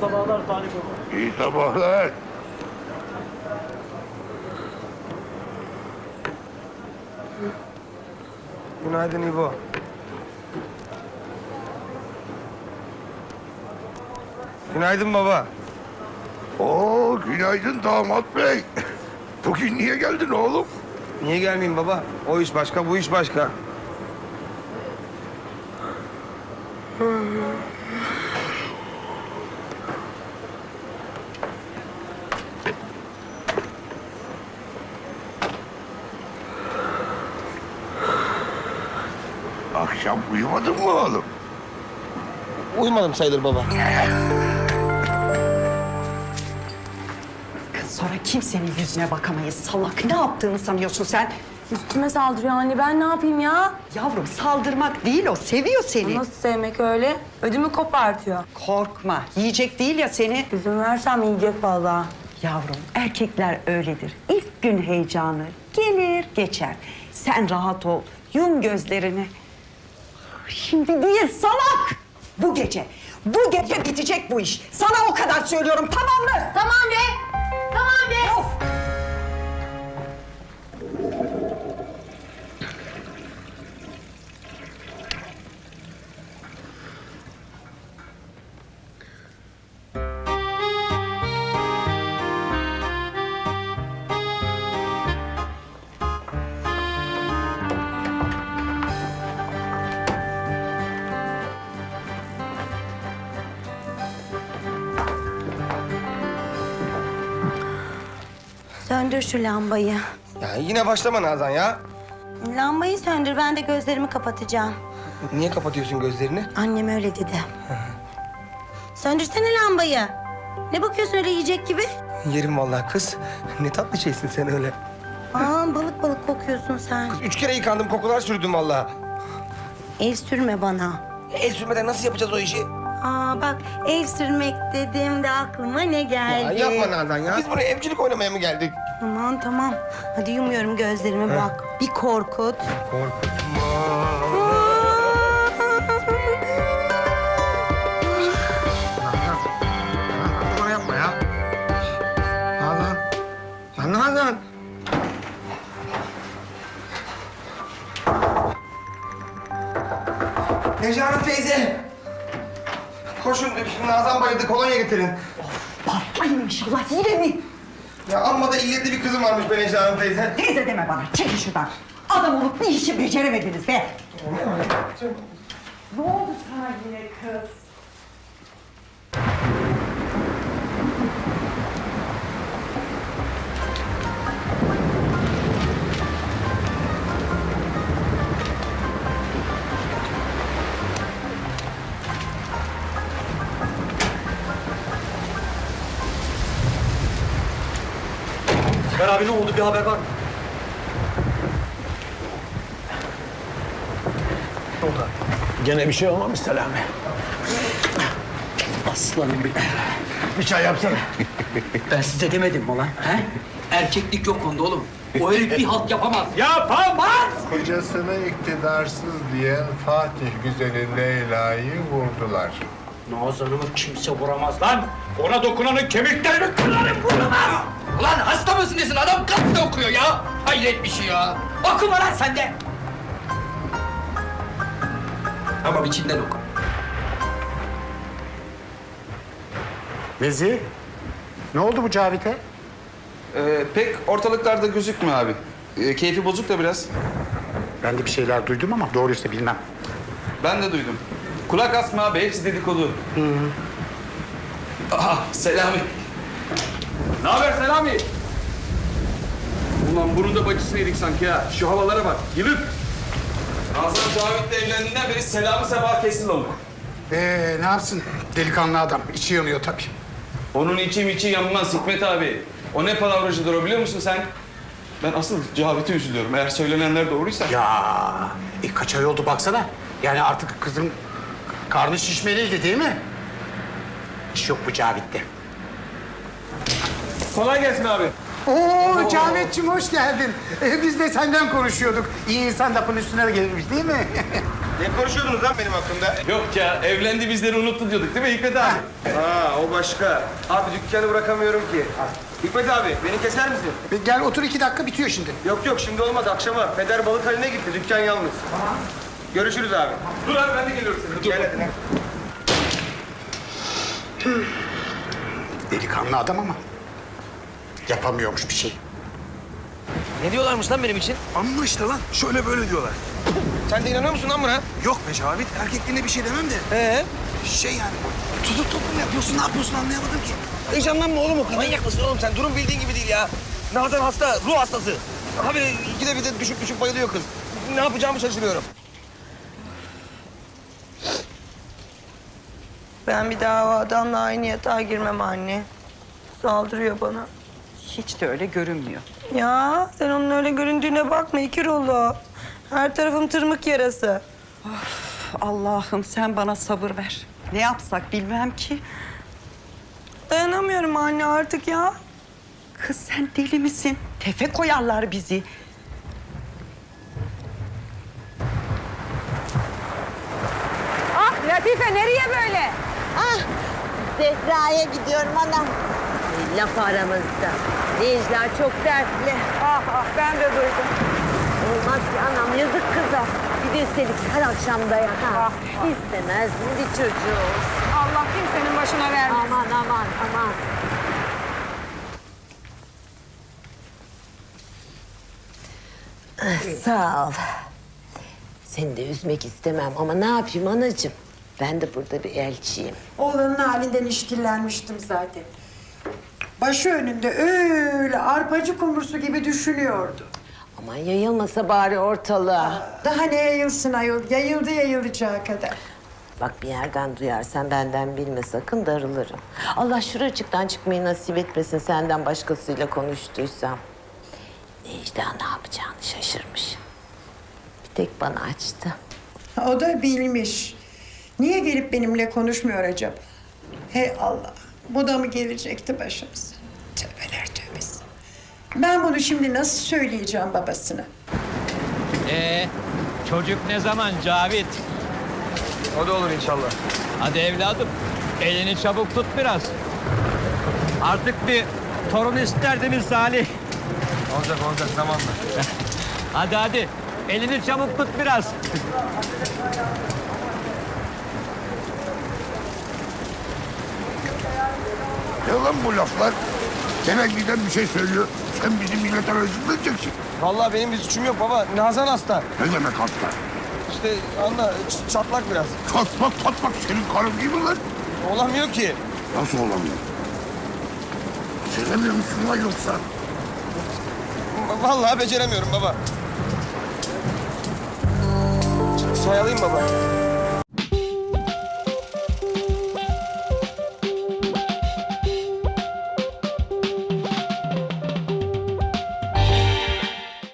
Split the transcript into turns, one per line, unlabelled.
sabahlar Salih Baba.
İyi sabahlar.
Günaydın İbo. Günaydın baba.
Oo, günaydın damat bey. Bugün niye geldin oğlum?
Niye gelmeyeyim baba? O iş başka, bu iş başka.
Akşam uyumadın mı oğlum?
Uyumadım sayılır baba.
Sonra kimsenin yüzüne bakamayız. Salak ne yaptığını sanıyorsun sen?
Üstüme saldırıyor anne. Ben ne yapayım ya?
Yavrum saldırmak değil o. Seviyor seni.
Nasıl sevmek öyle? Ödümü kopartıyor.
Korkma. Yiyecek değil ya seni.
İzin versem yiyecek vallahi.
Yavrum erkekler öyledir. İlk gün heyecanı gelir geçer. Sen rahat ol. Yum gözlerini. Şimdi değil salak. Bu gece. Bu gece bitecek bu iş. Sana o kadar söylüyorum tamam mı?
Tamam be. Tamam be.
Of!
Söndür şu lambayı.
Ya yine başlama Nazan ya.
Lambayı söndür, ben de gözlerimi kapatacağım.
Niye kapatıyorsun gözlerini?
Annem öyle dedi. Söndürsene lambayı. Ne bakıyorsun öyle yiyecek gibi?
Yerim vallahi kız. Ne tatlı şeysin sen öyle.
Aa, balık balık kokuyorsun sen.
Üç kere yıkandım, kokular sürdüm vallahi.
El sürme bana.
El sürmeden nasıl yapacağız o işi?
Aa bak el sürmek dediğimde aklıma ne
Ya
geldi?
yapma Nazan ya. Biz buraya evcilik oynamaya mı geldik?
Aman tamam. Hadi yumuyorum gözlerimi bak. Bir korkut.
Korkutma. Bana yapma ya. Nazan. Ya Nazan. Teyze. Koşun Nazan bayıldı kolonya getirin.
Patlayın inşallah yine mi?
Ya amma da illetli bir kızım varmış be Necla Hanım teyze.
Teyze deme bana. Çekil şuradan. Adam olup bir işi beceremediniz be. ne oldu sana yine kız?
Ver abi ne oldu bir haber var mı?
Gene bir şey olmamış Selami.
Aslanım bir.
Bir çay yapsana.
Ben size demedim mi lan? He? Erkeklik yok onda oğlum. O herif bir halt yapamaz. Yapamaz!
Kocasını iktidarsız diyen Fatih güzeli Leyla'yı vurdular.
Nazan'ımı kimse vuramaz lan. Ona dokunanın kemiklerini kırarım vuramaz. Ulan hasta mısın nesin? Adam gazete okuyor ya. Hayret bir şey ya. Okuma lan sen de. Ama içinden oku.
Vezi, ne oldu bu Cavit'e?
Ee, pek ortalıklarda gözükmüyor abi. Ee, keyfi bozuk da biraz.
Ben de bir şeyler duydum ama doğruysa bilmem.
Ben de duydum. Kulak asma abi, hepsi dedikodu. Aha, Selami. Ne haber Selami? Ulan bunun da bacısını yedik sanki ha. Şu havalara bak, yılık. Nazan Cavit'le evlendiğinden beri Selami Sabah kesin oldu.
Ee, ne yapsın? Delikanlı adam. içi yanıyor tabii.
Onun içi içi yanmaz Hikmet abi. O ne palavracıdır o biliyor musun sen? Ben asıl Cavit'e üzülüyorum. Eğer söylenenler doğruysa.
Ya, e, kaç ay oldu baksana. Yani artık kızın karnı şişmeliydi değil mi? İş yok bu Cavit'te.
Kolay gelsin abi.
Oo, Cavit'cim hoş geldin. Ee, biz de senden konuşuyorduk. İyi insan lafın üstüne gelirmiş değil mi?
Ne konuşuyordunuz lan benim hakkımda?
Yok ya evlendi bizleri unuttu diyorduk değil mi Hikmet abi?
Ha o başka. Abi dükkanı bırakamıyorum ki. Hikmet abi beni keser misin?
Bir Gel otur iki dakika bitiyor şimdi.
Yok yok şimdi olmaz akşama. Peder balık haline gitti dükkan yalnız. Görüşürüz abi.
Dur abi ben de geliyorum seninle. Dur.
Gel hadi.
Delikanlı adam ama yapamıyormuş bir şey.
Ne diyorlarmış lan benim için?
Amma işte lan. Şöyle böyle diyorlar. Sen de inanıyor musun lan buna?
Yok be Cavit, erkekliğine bir şey demem de.
Ee?
Şey yani, tutup toplum mu yapıyorsun, ne yapıyorsun anlayamadım ki.
Heyecanlanma oğlum o kadar. Manyak mısın oğlum sen? Durum bildiğin gibi değil ya. Nazan hasta, ruh hastası. Habire ikide bir de düşüp düşüp bayılıyor kız. Ne yapacağımı şaşırıyorum.
Ben bir daha o adamla aynı yatağa girmem anne. Saldırıyor bana.
Hiç de öyle görünmüyor.
Ya sen onun öyle göründüğüne bakma iki rulo. Her tarafım tırmık yarası.
Allah'ım sen bana sabır ver. Ne yapsak bilmem ki.
Dayanamıyorum anne artık ya.
Kız sen deli misin? Tefe koyarlar bizi.
Ah Latife nereye böyle?
Ah Zehra'ya gidiyorum anam. Laf aramızda. Necla çok dertli.
Ah ah ben de duydum.
Olmaz ki anam yazık kıza. Bir de üstelik her akşam dayak ha. İstemez mi bir çocuğu?
Allah kimsenin başına vermesin.
Aman aman aman. Ah, Sağ ol. Seni de üzmek istemem ama ne yapayım anacığım? Ben de burada bir elçiyim.
Oğlanın halinden işkillenmiştim zaten. Başı önünde öyle arpacı kumrusu gibi düşünüyordu.
Aman yayılmasa bari ortalığa.
Daha ne yayılsın ayol, yayıldı yayılacağı kadar.
Bak bir yerden duyarsan benden bilme sakın darılırım. Allah şuracıktan çıkmayı nasip etmesin senden başkasıyla konuştuysam. Necla ne yapacağını şaşırmış. Bir tek bana açtı.
O da bilmiş. Niye gelip benimle konuşmuyor acaba? Hey Allah, bu da mı gelecekti başımıza? Tövbeler tövbesi. Ben bunu şimdi nasıl söyleyeceğim babasına?
Ee, çocuk ne zaman Cavit?
O da olur inşallah.
Hadi evladım, elini çabuk tut biraz. Artık bir torun isterdiniz Salih.
Olacak olacak zamanla.
Hadi hadi, elini çabuk tut biraz.
Ne lan bu laflar? Gene giden bir şey söylüyor. Sen bizim millete rezil mi edeceksin?
Vallahi benim bir suçum yok baba. Nazan hasta.
Ne demek hasta?
İşte anla ç- çatlak biraz.
Çatmak çatmak senin karın değil mi lan?
Olamıyor ki.
Nasıl olamıyor? Sevemiyor musun lan yoksa?
Vallahi beceremiyorum baba. Çay alayım baba.